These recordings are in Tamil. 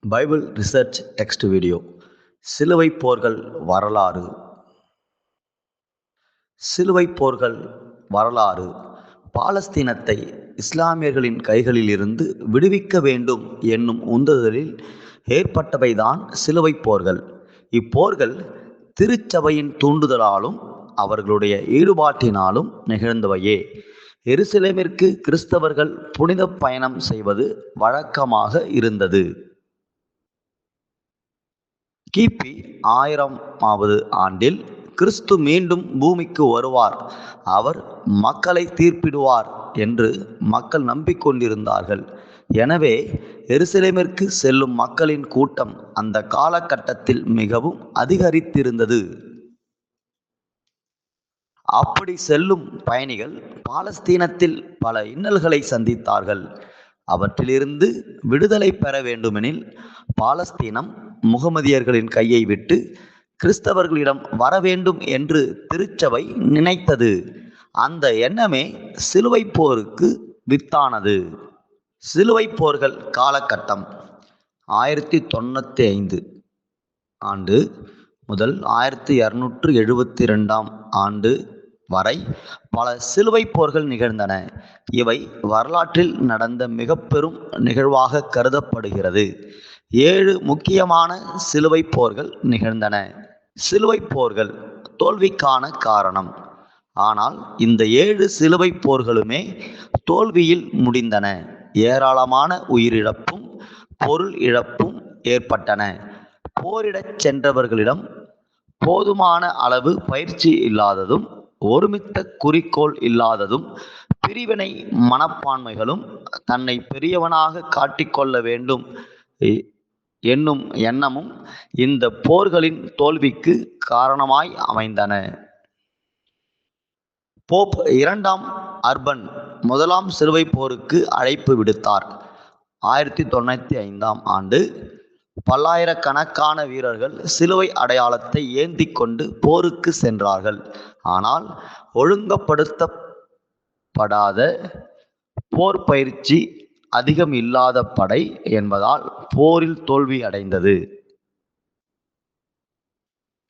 Bible research text video. சிலுவை போர்கள் வரலாறு. சிலுவை போர்கள் வரலாறு. பாலஸ்தீனத்தை இஸ்லாமியர்களின் கைகளிலிருந்து விடுவிக்க வேண்டும் என்னும் உந்துதலில் ஏற்பட்டவைதான் சிலுவை போர்கள். இப்போர்கள் திருச்சபையின் தூண்டுதலாலும் அவர்களுடைய ஈடுபாட்டினாலும் நிகழ்ந்தவையே. எருசலேமிற்கு கிறிஸ்தவர்கள் புனித பயணம் செய்வது வழக்கமாக இருந்தது. கிபி ஆயிரம் ஆவது ஆண்டில் கிறிஸ்து மீண்டும் பூமிக்கு வருவார். அவர் மக்களை தீர்ப்பிடுவார் என்று மக்கள் நம்பிக்கொண்டிருந்தார்கள். எனவே எருசலேமிற்கு செல்லும் மக்களின் கூட்டம் அந்த காலகட்டத்தில் மிகவும் அதிகரித்திருந்தது. அப்படி செல்லும் பயணிகள் பாலஸ்தீனத்தில் பல இன்னல்களை சந்தித்தார்கள். அவற்றிலிருந்து விடுதலை பெற வேண்டுமெனில் பாலஸ்தீனம் முகமதியர்களின் கையை விட்டு கிறிஸ்தவர்களிடம் வர வேண்டும் என்று திருச்சபை நினைத்தது. அந்த எண்ணமே சிலுவை போருக்கு வித்தானது. சிலுவை போர்கள் காலகட்டம் ஆயிரத்தி தொண்ணூற்றி ஐந்து ஆண்டு முதல் ஆயிரத்தி இரநூற்று எழுபத்தி ரெண்டாம் ஆண்டு வரை பல சிலுவை போர்கள் நிகழ்ந்தன. இவை வரலாற்றில் நடந்த மிக பெரும் நிகழ்வாக கருதப்படுகிறது. ஏழு முக்கியமான சிலுவை போர்கள் நிகழ்ந்தன. சிலுவை போர்கள் தோல்விக்கான காரணம். ஆனால் இந்த ஏழு சிலுவை போர்களுமே தோல்வியில் முடிந்தன. ஏராளமான உயிரிழப்பும் பொருள் இழப்பும் ஏற்பட்டன. போரிடச் சென்றவர்களிடம் போதுமான அளவு பயிற்சி இல்லாததும் ஒருமித்த குறிக்கோள் இல்லாததும் பிரிவினை மனப்பான்மைகளும் தன்னை பெரியவனாக காட்டிக்கொள்ள வேண்டும். என்னும் எண்ணமும் இந்த போர்களின் தோல்விக்கு காரணமாய் அமைந்தன. போப் இரண்டாம் அர்பன் முதலாம் சிலுவை போருக்கு அழைப்பு விடுத்தார். ஆயிரத்தி தொண்ணூற்றி ஐந்தாம் ஆண்டு பல்லாயிரக்கணக்கான வீரர்கள் சிலுவை அடையாளத்தை ஏந்தி கொண்டு போருக்கு சென்றார்கள். ஆனால் ஒழுங்கப்படுத்தப்படாத போர் பயிற்சி அதிகம் இல்லாத படை என்பதால் போரில் தோல்வி அடைந்தது.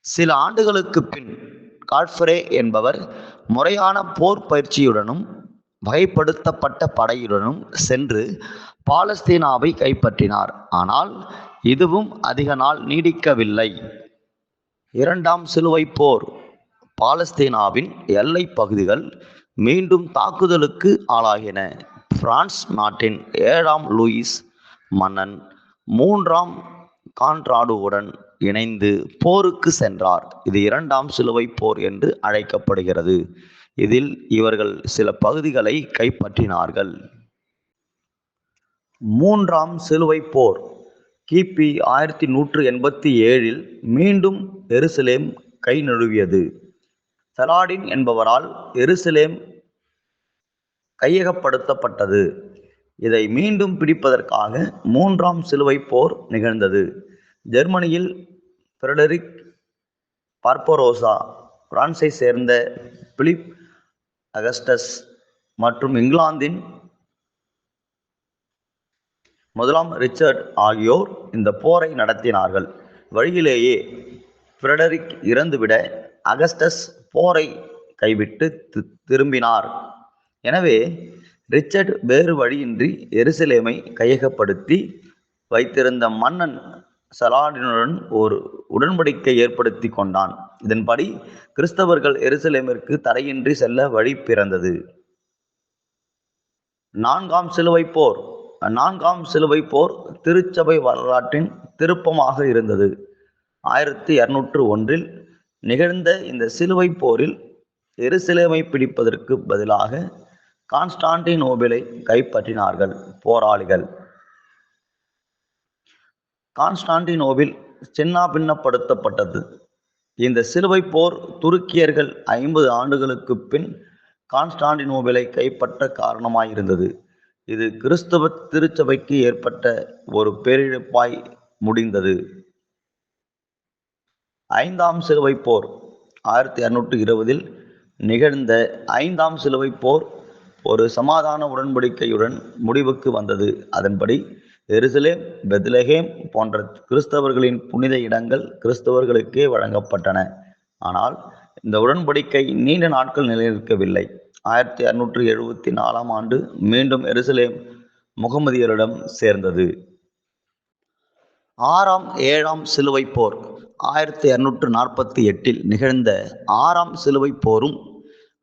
சில ஆண்டுகளுக்கு பின் கால்ஃபரே என்பவர் முறையான போர் பயிற்சியுடனும் வகைப்படுத்தப்பட்ட படையுடனும் சென்று பாலஸ்தீனாவை கைப்பற்றினார். ஆனால் இதுவும் அதிக நாள் நீடிக்கவில்லை. இரண்டாம் சிலுவை போர் பாலஸ்தீனாவின் எல்லை பகுதிகள் மீண்டும் தாக்குதலுக்கு ஆளாகின. பிரான்ஸ் நாட்டின் ஏழாம் லூயிஸ் மன்னன் மூன்றாம் கான்ட்ராடுவுடன் இணைந்து போருக்கு சென்றார். இது இரண்டாம் சிலுவை போர் என்று அழைக்கப்படுகிறது. இதில் இவர்கள் சில பகுதிகளை கைப்பற்றினார்கள். மூன்றாம் சிலுவை போர் கிபி ஆயிரத்தி நூற்று எண்பத்தி ஏழில் மீண்டும் எருசலேம் கை நழுவியது சலாடின் என்பவரால் எருசலேம் கையகப்படுத்தப்பட்டது. இதை மீண்டும் பிடிப்பதற்காக மூன்றாம் சிலுவை போர் நிகழ்ந்தது. ஜெர்மனியில் ஃப்ரெடரிக் பார்பரோசா பிரான்ஸை சேர்ந்த பிலிப் அகஸ்டஸ் மற்றும் இங்கிலாந்தின் முதலாம் ரிச்சர்ட் ஆகியோர் இந்த போரை நடத்தினார்கள். வழியிலேயே ஃப்ரெடரிக் இறந்துவிட அகஸ்டஸ் போரை கைவிட்டு திரும்பினார். எனவே ரிச்சர்ட் வேறு வழியின்றி எருசலேமை கையகப்படுத்தி வைத்திருந்த மன்னன் சலாடினுடன் ஒரு உடன்படிக்கை ஏற்படுத்தி கொண்டான். இதன்படி கிறிஸ்தவர்கள் எருசலேமிற்கு தடையின்றி செல்ல வழி பிறந்தது. நான்காம் சிலுவை போர். நான்காம் சிலுவை போர் திருச்சபை வரலாற்றின் திருப்பமாக இருந்தது. ஆயிரத்தி இரநூற்று ஒன்றில் நிகழ்ந்த இந்த சிலுவை போரில் எருசலேமை பிடிப்பதற்கு பதிலாக கான்ஸ்டான்டினோபிளை கைப்பற்றினார்கள் போராளிகள். கான்ஸ்டான்டினோபில் சின்னா பின்னப்படுத்தப்பட்டது இந்த சிலுவை போர் துருக்கியர்கள் ஐம்பது ஆண்டுகளுக்கு பின் கான்ஸ்டான்டினோபிளை கைப்பற்ற காரணமாயிருந்தது. இது கிறிஸ்தவ திருச்சபைக்கு ஏற்பட்ட ஒரு பேரிழப்பாய் முடிந்தது. ஐந்தாம் சிலுவை போர் ஆயிரத்தி இரநூற்றி இருபதில் நிகழ்ந்த ஐந்தாம் சிலுவை போர் ஒரு சமாதான உடன்படிக்கையுடன் முடிவுக்கு வந்தது. அதன்படி எருசலேம் பெத்லஹேம் போன்ற கிறிஸ்தவர்களின் புனித இடங்கள் கிறிஸ்தவர்களுக்கே வழங்கப்பட்டன. ஆனால் இந்த உடன்படிக்கை நீண்ட நாட்கள் நிலைநிற்கவில்லை. ஆயிரத்தி அறுநூற்றி எழுபத்தி நாலாம் ஆண்டு மீண்டும் எருசலேம் முகமதியரிடம் சேர்ந்தது. ஆறாம் ஏழாம் சிலுவை போர் ஆயிரத்தி இரநூற்று நாற்பத்தி எட்டில் நிகழ்ந்த ஆறாம் சிலுவை போரும்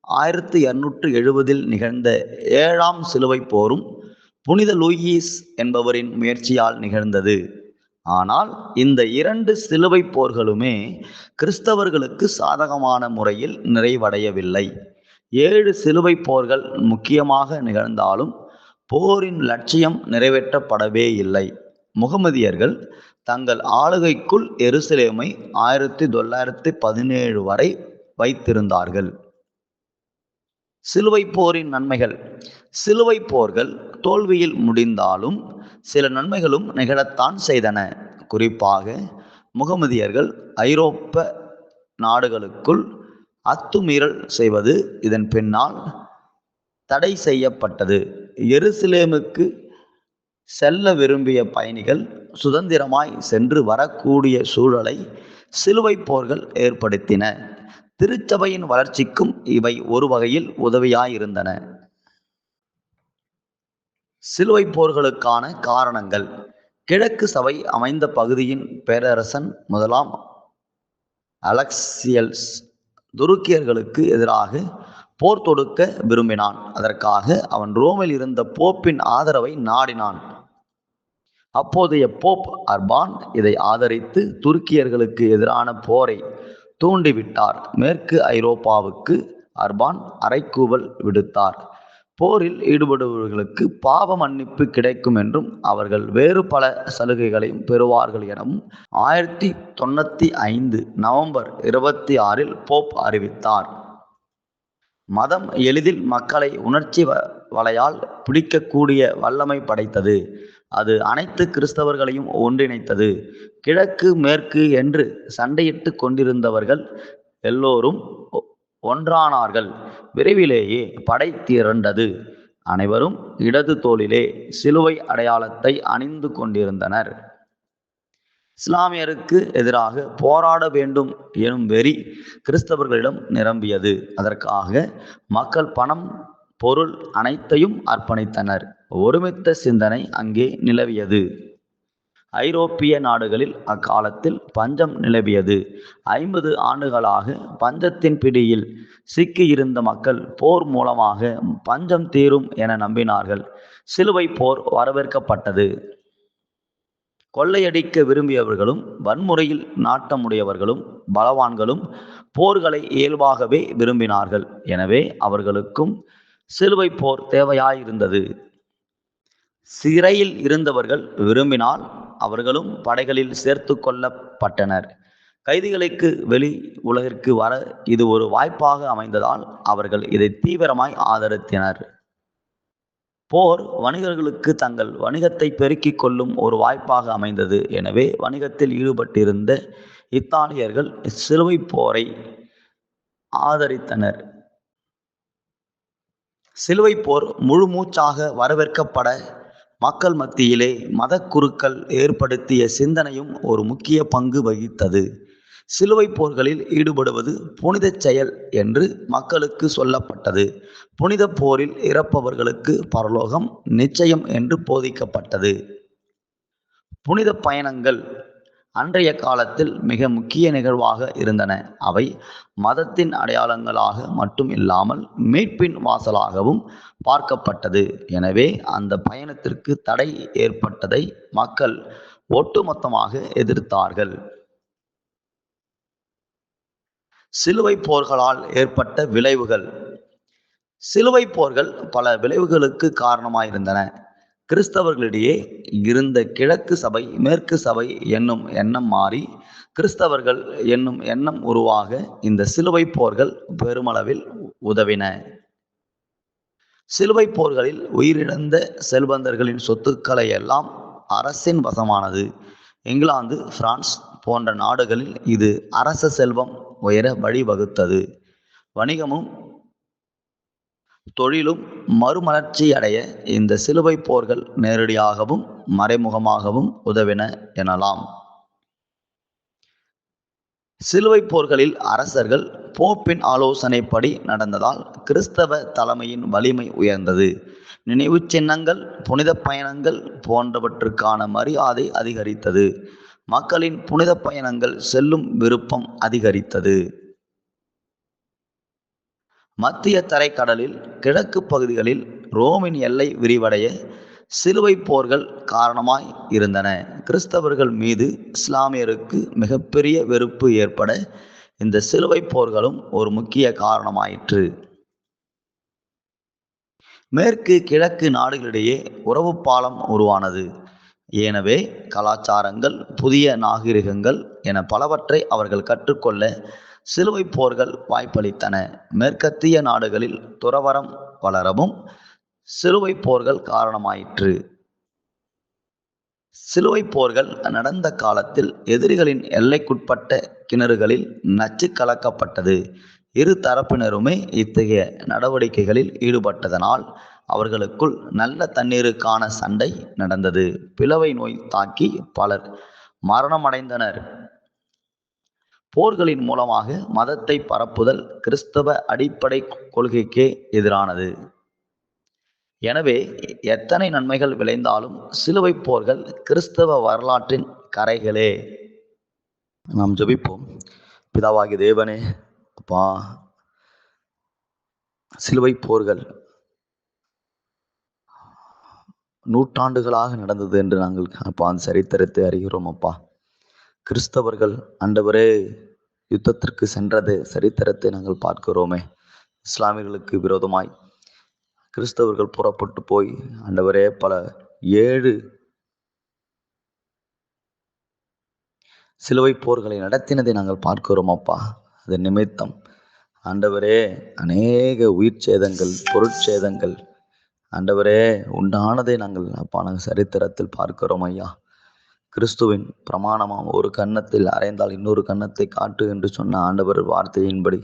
ஆயிரத்தி இரநூற்று எழுபதில் நிகழ்ந்த ஏழாம் சிலுவை போரும் புனித லூயிஸ் என்பவரின் முயற்சியால் நிகழ்ந்தது. ஆனால் இந்த இரண்டு சிலுவை போர்களுமே கிறிஸ்தவர்களுக்கு சாதகமான முறையில் நிறைவடையவில்லை. ஏழு சிலுவை போர்கள் முக்கியமாக நிகழ்ந்தாலும் போரின் லட்சியம் நிறைவேற்றப்படவே இல்லை. முகமதியர்கள் தங்கள் ஆளுகைக்குள் எருசலேமை ஆயிரத்தி தொள்ளாயிரத்தி பதினேழு வரை வைத்திருந்தார்கள். சிலுவை போரின் நன்மைகள். சிலுவை போர்கள் தோல்வியில் முடிந்தாலும் சில நன்மைகளும் நிகழத்தான் செய்தன. குறிப்பாக முகமதியர்கள் ஐரோப்ப நாடுகளுக்குள் அத்துமீறல் செய்வது இதன் பின்னால் தடை செய்யப்பட்டது. எருசலேமுக்கு செல்ல விரும்பிய பயணிகள் சுதந்திரமாய் சென்று வரக்கூடிய சூழலை சிலுவை போர்கள் ஏற்படுத்தின. திருச்சபையின் வளர்ச்சிக்கும் இவை ஒரு வகையில் உதவியாயிருந்தன. சிலுவை போர்களுக்கான காரணங்கள். கிழக்கு சபை அமைந்த பகுதியின் பேரரசன் முதலாம் அலக்சியல்ஸ் துருக்கியர்களுக்கு எதிராக போர் தொடுக்க விரும்பினான். அதற்காக அவன் ரோமில் இருந்த போப்பின் ஆதரவை நாடினான். அப்போதைய போப் அர்பான் இதை ஆதரித்து துருக்கியர்களுக்கு எதிரான போரை தூண்டிவிட்டார். மேற்கு ஐரோப்பாவுக்கு அர்பான் அரைக்கூவல் விடுத்தார். போரில் ஈடுபடுபவர்களுக்கு பாவ மன்னிப்பு கிடைக்கும் என்றும் அவர்கள் வேறு பல சலுகைகளையும் பெறுவார்கள் எனவும் ஆயிரத்தி தொண்ணூத்தி ஐந்து நவம்பர் இருபத்தி ஆறில் போப் அறிவித்தார். மதம் எளிதில் மக்களை உணர்ச்சி வலையால் பிடிக்கக்கூடிய வல்லமை படைத்தது. அது அனைத்து கிறிஸ்தவர்களையும் ஒன்றிணைத்தது. கிழக்கு மேற்கு என்று சண்டையிட்டு கொண்டிருந்தவர்கள் எல்லோரும் ஒன்றானார்கள். விரைவிலேயே படை திரண்டது. அனைவரும் இடது தோளிலே சிலுவை அடையாளத்தை அணிந்து கொண்டிருந்தனர். இஸ்லாமியருக்கு எதிராக போராட வேண்டும் எனும் வெறி கிறிஸ்தவர்களிடம் நிரம்பியது. அதற்காக மக்கள் பணம் பொருள் அனைத்தையும் அர்ப்பணித்தனர். ஒருமித்த சிந்தனை அங்கே நிலவியது. ஐரோப்பிய நாடுகளில் அக்காலத்தில் பஞ்சம் நிலவியது. ஐம்பது ஆண்டுகளாக பஞ்சத்தின் பிடியில் சிக்கியிருந்த மக்கள் போர் மூலமாக பஞ்சம் தீரும் என நம்பினார்கள். சிலுவை போர் வரவேற்கப்பட்டது. கொள்ளையடிக்க விரும்பியவர்களும் வன்முறையில் நாட்டமுடையவர்களும் பலவான்களும் போர்களை இயல்பாகவே விரும்பினார்கள். எனவே அவர்களுக்கும் சிலுவை போர் தேவையாயிருந்தது. சிறையில் இருந்தவர்கள் விரும்பினால் அவர்களும் படைகளில் சேர்த்து கொள்ளப்பட்டனர். கைதிகளுக்கு வெளி உலகிற்கு வர இது ஒரு வாய்ப்பாக அமைந்ததால் அவர்கள் இதை தீவிரமாய் ஆதரித்தனர். போர் வணிகர்களுக்கு தங்கள் வணிகத்தை பெருக்கிக் கொள்ளும் ஒரு வாய்ப்பாக அமைந்தது. எனவே வணிகத்தில் ஈடுபட்டிருந்த இத்தாலியர்கள் சிலுவை போரை ஆதரித்தனர். சிலுவை போர் முழு மூச்சாக வரவேற்கப்பட மக்கள் மத்தியிலே மத குருக்கள் ஏற்படுத்திய சிந்தனையும் ஒரு முக்கிய பங்கு வகித்தது. சிலுவை போர்களில் ஈடுபடுவது புனித செயல் என்று மக்களுக்கு சொல்லப்பட்டது. புனித போரில் இறப்பவர்களுக்கு பரலோகம் நிச்சயம் என்று போதிக்கப்பட்டது. புனித பயணங்கள் அன்றைய காலத்தில் மிக முக்கிய நிகழ்வாக இருந்தன. அவை மதத்தின் அடையாளங்களாக மட்டும் இல்லாமல் மீட்பின் வாசலாகவும் பார்க்கப்பட்டது. எனவே அந்த பயணத்திற்கு தடை ஏற்பட்டதை மக்கள் ஒட்டுமொத்தமாக எதிர்த்தார்கள். சிலுவை போர்களால் ஏற்பட்ட விளைவுகள். சிலுவை போர்கள் பல விளைவுகளுக்கு காரணமாயிருந்தன. கிறிஸ்தவர்களிடையே இருந்த கிழக்கு சபை மேற்கு சபை என்னும் எண்ணம் மாறி கிறிஸ்தவர்கள் என்னும் எண்ணம் உருவாக இந்த சிலுவை போர்கள் பெருமளவில் உதவின. சிலுவை போர்களில் உயிரிழந்த செல்வந்தர்களின் சொத்துக்களை எல்லாம் அரசின் வசமானது. இங்கிலாந்து பிரான்ஸ் போன்ற நாடுகளில் இது அரச செல்வம் உயர வழிவகுத்தது. வணிகமும் தொழிலும் மறுமலர்ச்சி அடைய இந்த சிலுவை போர்கள் நேரடியாகவும் மறைமுகமாகவும் உதவின எனலாம். சிலுவை போர்களில் அரசர்கள் போப்பின் ஆலோசனைப்படி நடந்ததால் கிறிஸ்தவ தலைமையின் வலிமை உயர்ந்தது. நினைவு சின்னங்கள் புனித பயணங்கள் போன்றவற்றுக்கான மரியாதை அதிகரித்தது. மக்களின் புனித பயணங்கள் செல்லும் விருப்பம் அதிகரித்தது. மத்திய தரைக்கடலில் கிழக்கு பகுதிகளில் ரோமின் எல்லை விரிவடைய சிலுவை போர்கள் காரணமாய் இருந்தன. கிறிஸ்தவர்கள் மீது இஸ்லாமியருக்கு மிகப்பெரிய வெறுப்பு ஏற்பட இந்த சிலுவை போர்களும் ஒரு முக்கிய காரணமாயிற்று. மேற்கு கிழக்கு நாடுகளிடையே உறவு பாலம் உருவானது. எனவே கலாச்சாரங்கள் புதிய நாகரிகங்கள் என பலவற்றை அவர்கள் கற்றுக்கொள்ள சிலுவை போர்கள் வாய்ப்பளித்தன. மேற்கத்திய நாடுகளில் துறவரம் வளரவும் சிலுவை போர்கள் காரணமாயிற்று. சிலுவை போர்கள் நடந்த காலத்தில் எதிரிகளின் எல்லைக்குட்பட்ட கிணறுகளில் நச்சு கலக்கப்பட்டது. இரு தரப்பினருமே இத்தகைய நடவடிக்கைகளில் ஈடுபட்டதனால் அவர்களுக்குள் நல்ல தண்ணீருக்கான சண்டை நடந்தது. பிளவை நோய் தாக்கி பலர் மரணமடைந்தனர். போர்களின் மூலமாக மதத்தை பரப்புதல் கிறிஸ்தவ அடிப்படை கொள்கைக்கே எதிரானது. எனவே எத்தனை நன்மைகள் விளைந்தாலும் சிலுவை போர்கள் கிறிஸ்தவ வரலாற்றின் கரைகளே. நாம் ஜபிப்போம். பிதாவாகி தேவனே அப்பா சிலுவை போர்கள் நூற்றாண்டுகளாக நடந்தது என்று நாங்கள் அப்பா அந்த சரித்திரத்தை அறிகிறோம் அப்பா. கிறிஸ்தவர்கள் அண்டவரே யுத்தத்திற்கு சென்றது. சரித்திரத்தை நாங்கள் பார்க்கிறோமே. இஸ்லாமியர்களுக்கு விரோதமாய் கிறிஸ்தவர்கள் புறப்பட்டு போய் ஆண்டவரே பல ஏழு சிலுவை போர்களை நடத்தினதை நாங்கள் பார்க்கிறோம் அப்பா. அது நிமித்தம் ஆண்டவரே அநேக உயிர் சேதங்கள் பொருட்சேதங்கள் ஆண்டவரே உண்டானதை நாங்கள் அப்பா நாங்கள் சரித்திரத்தில் பார்க்கிறோம் ஐயா. கிறிஸ்துவின் பிரமாணமாம். ஒரு கன்னத்தில் அறைந்தால் இன்னொரு கன்னத்தை காட்டு என்று சொன்ன ஆண்டவர் வார்த்தையின்படி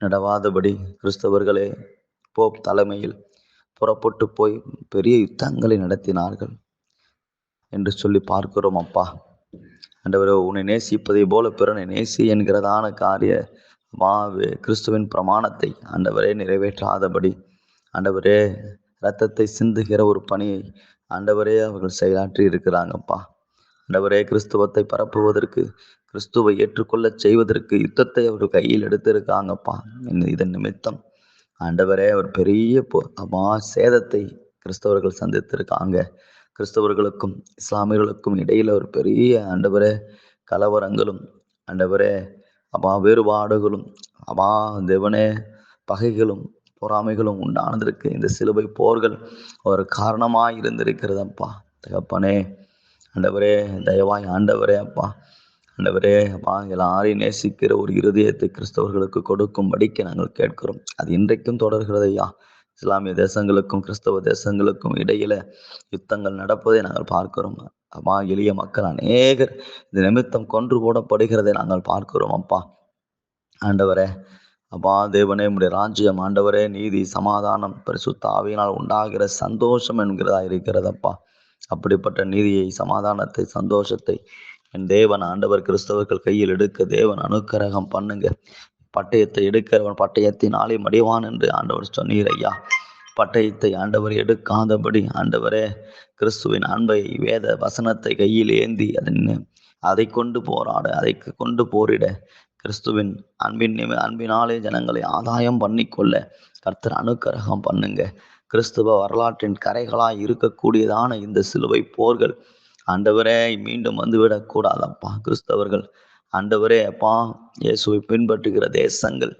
நடவாதபடி கிறிஸ்தவர்களே போப் தலைமையில் புறப்பட்டு போய் பெரிய யுத்தங்களை நடத்தினார்கள் என்று சொல்லி பார்க்கிறோம் அப்பா. ஆண்டவரே உன்னை நேசிப்பதை போல பிறனை நேசி என்கிறதான காரிய மாவே கிறிஸ்துவின் பிரமாணத்தை ஆண்டவரே நிறைவேற்றாதபடி. ஆண்டவரே இரத்தத்தை சிந்துகிற ஒரு பணியை ஆண்டவரே அவர்கள் செயலாற்றி இருக்கிறாங்கப்பா ஆண்டவரே கிறிஸ்துவத்தை பரப்புவதற்கு கிறிஸ்துவை ஏற்றுக்கொள்ளச் செய்வதற்கு யுத்தத்தை அவர் கையில் எடுத்திருக்காங்கப்பா. இதன் நிமித்தம் ஆண்டவரே ஒரு பெரிய பொ- அம்மா சேதத்தை கிறிஸ்தவர்கள் சந்தித்திருக்காங்க. கிறிஸ்தவர்களுக்கும் இஸ்லாமியர்களுக்கும் இடையில ஒரு பெரிய ஆண்டவரே கலவரங்களும் ஆண்டவரே அப்பா வேறுபாடுகளும் அப்பா தேவனே பகைகளும் பொறாமைகளும் உண்டானதற்கு இந்த சிலுவை போர்கள் ஒரு காரணமாக இருந்திருக்கிறதப்பா தகப்பனே ஆண்டவரே தயவாய் ஆண்டவரே அப்பா. ஆண்டவரே அப்பா எல்லாரையும் நேசிக்கிற ஒரு இருதயத்தை கிறிஸ்தவர்களுக்கு கொடுக்கும்படிக்கு நாங்கள் கேட்கிறோம். அது இன்றைக்கும் தொடர்கிறது ஐயா. இஸ்லாமிய தேசங்களுக்கும் கிறிஸ்தவ தேசங்களுக்கும் இடையில யுத்தங்கள் நடப்பதை நாங்கள் பார்க்கிறோம். அப்பா எளிய மக்கள் அநேகர் இந்த நிமித்தம் கொன்று போடப்படுகிறதை நாங்கள் பார்க்கிறோம் அப்பா. ஆண்டவரே அப்பா தேவனே உடைய ராஜ்யம் ஆண்டவரே நீதி சமாதானம் பரிசுத்த ஆவியினால் உண்டாகிற சந்தோஷம் என்கிறதா இருக்கிறதப்பா அப்படிப்பட்ட நீதியை சமாதானத்தை சந்தோஷத்தை என் தேவன் ஆண்டவர் கிறிஸ்தவர்கள் கையில் எடுக்க தேவன் அனுக்கிரகம் பண்ணுங்க. பட்டயத்தை எடுக்கிறவன் பட்டயத்தினாலே மடிவான் என்று ஆண்டவர் சொன்னீர் ஐயா. பட்டயத்தை ஆண்டவர் எடுக்காதபடி ஆண்டவரே கிறிஸ்துவின் அன்பை வேத வசனத்தை கையில் ஏந்தி அதன் அதை கொண்டு போராட அதை கொண்டு போரிட கிறிஸ்துவின் அன்பின் அன்பினாலே ஜனங்களை ஆதாயம் பண்ணிக்கொள்ள கர்த்தர் அனுக்கிரகம் பண்ணுங்க. கிறிஸ்துவ வரலாற்றின் கரைகளாய் இருக்கக்கூடியதான இந்த சிலுவை போர்கள். ஆண்டவரே மீண்டும் வந்துவிடக் கூடாதப்பா கிறிஸ்தவர்கள். ஆண்டவரே அப்பா இயேசுவை பின்பற்றுகிற தேசங்கள்.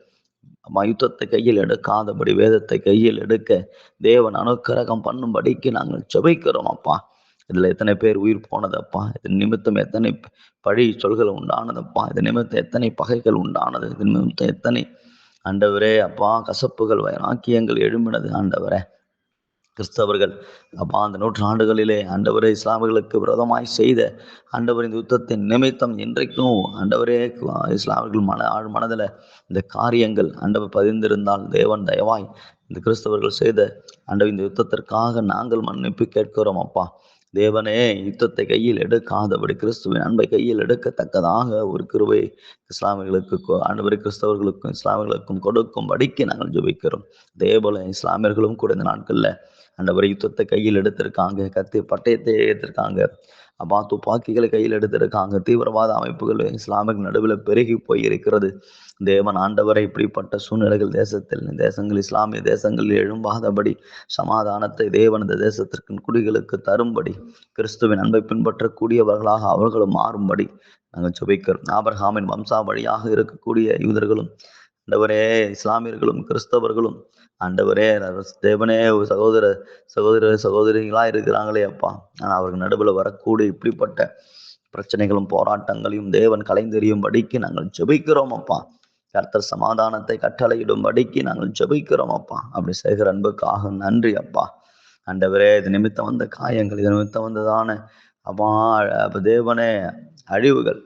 அப்பா, யுத்தத்தை கையில் எடுக்காதபடி வேதத்தை கையில் எடுக்க தேவன் அனுக்கிரகம் பண்ணும்படிக்கு நாங்கள் ஜெபிக்கிறோம் அப்பா. இதுல எத்தனை பேர் உயிர் போனதப்பா? இது நிமித்தம் எத்தனை பழி சொல்கள் உண்டானதப்பா? இது நிமித்தம் எத்தனை பகைகள் உண்டானது? இது நிமித்தம் எத்தனை? ஆண்டவரே அப்பா கசப்புகள் வைராக்கியங்கள் எழும்பினது ஆண்டவரே. கிறிஸ்தவர்கள். அப்பா அந்த நூற்றாண்டுகளிலே ஆண்டவரே இஸ்லாமியர்களுக்கு விரோதமாய் செய்த ஆண்டவரின் யுத்தத்தின் நிமித்தம் இன்றைக்கும் ஆண்டவரே இஸ்லாமியர்கள் மன ஆழ் மனதில் இந்த காரியங்கள் ஆண்டவர் பதிந்திருந்தால் தேவன் தயவாய் இந்த கிறிஸ்தவர்கள் செய்த ஆண்டவர் இந்த யுத்தத்திற்காக நாங்கள் மன்னிப்பு கேட்கிறோம் அப்பா. தேவனே யுத்தத்தை கையில் எடுக்காதபடி கிறிஸ்துவின் அன்பை கையில் எடுக்கத்தக்கதாக ஒரு கிருவை இஸ்லாமியர்களுக்கு ஆண்டவர் கிறிஸ்தவர்களுக்கும் இஸ்லாமியர்களுக்கும் கொடுக்கும்படிக்கு நாங்கள் ஜெபிக்கிறோம். அதேபோல இஸ்லாமியர்களும் கூட இந்த நாட்களில் ஆண்டவர் யுத்தத்தை கையில் எடுத்திருக்காங்க கத்தி பட்டயத்தை எடுத்திருக்காங்க அப்பா துப்பாக்கிகளை கையில் எடுத்திருக்காங்க தீவிரவாத அமைப்புகள் இஸ்லாமிக் நடுவில் பெருகி போய் இருக்கிறது தேவன் ஆண்டவரை இப்படிப்பட்ட சூழ்நிலைகள் தேசத்தில் தேசங்கள் இஸ்லாமிய தேசங்களில் எழும்பாதபடி சமாதானத்தை தேவன் இந்த தேசத்திற்கு குடிகளுக்கு தரும்படி கிறிஸ்துவின் அன்பை பின்பற்றக்கூடியவர்களாக அவர்களும் மாறும்படி நாங்கள் சுபிக்கிறோம் ஆபர்ஹாமின் வம்சா வழியாக இருக்கக்கூடிய யூதர்களும் ஆண்டவரே இஸ்லாமியர்களும் கிறிஸ்தவர்களும் ஆண்டவரே தேவனே சகோதர சகோதர சகோதரிகளா இருக்கிறாங்களே அப்பா. ஆனால் அவர்கள் நடுவில் வரக்கூடிய இப்படிப்பட்ட பிரச்சனைகளும் போராட்டங்களையும் தேவன் கலைந்தெறியும்படிக்கு நாங்கள் ஜெபிக்கிறோம் அப்பா. கர்த்தர் சமாதானத்தை கட்டளையிடும்படிக்கு நாங்கள் ஜெபிக்கிறோம் அப்பா. அப்படி செய்கிற அன்புக்காக நன்றி அப்பா. ஆண்டவரே இது நிமித்தம் வந்த காயங்கள் இது நிமித்தம் வந்ததான அப்பா தேவனே அழிவுகள்.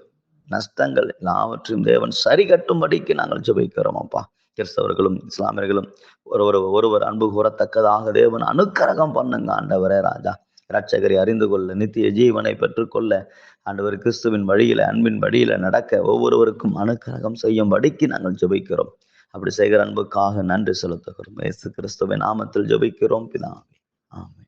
நஷ்டங்கள் எல்லாவற்றையும் தேவன் சரி கட்டும்படிக்கு நாங்கள் ஜெபிக்கிறோம் அப்பா கிறிஸ்தவர்களும் இஸ்லாமியர்களும் ஒருவர் ஒருவர் அன்பு கூறத்தக்கதாக தேவன் அனுக்கரகம் பண்ணுங்க ஆண்டவரே ராஜா. இரட்சகரை அறிந்து கொள்ள நித்திய ஜீவனை பெற்றுக்கொள்ள ஆண்டவர் கிறிஸ்துவின் வழியில அன்பின் வழியில நடக்க ஒவ்வொருவருக்கும் அனுக்கரகம் செய்யும்படிக்கு நாங்கள் ஜெபிக்கிறோம். அப்படி செய்கிற அன்புக்காக நன்றி செலுத்துகிறோம். இயேசு கிறிஸ்துவின் நாமத்தில் ஜெபிக்கிறோம் பிதாமி ஆமை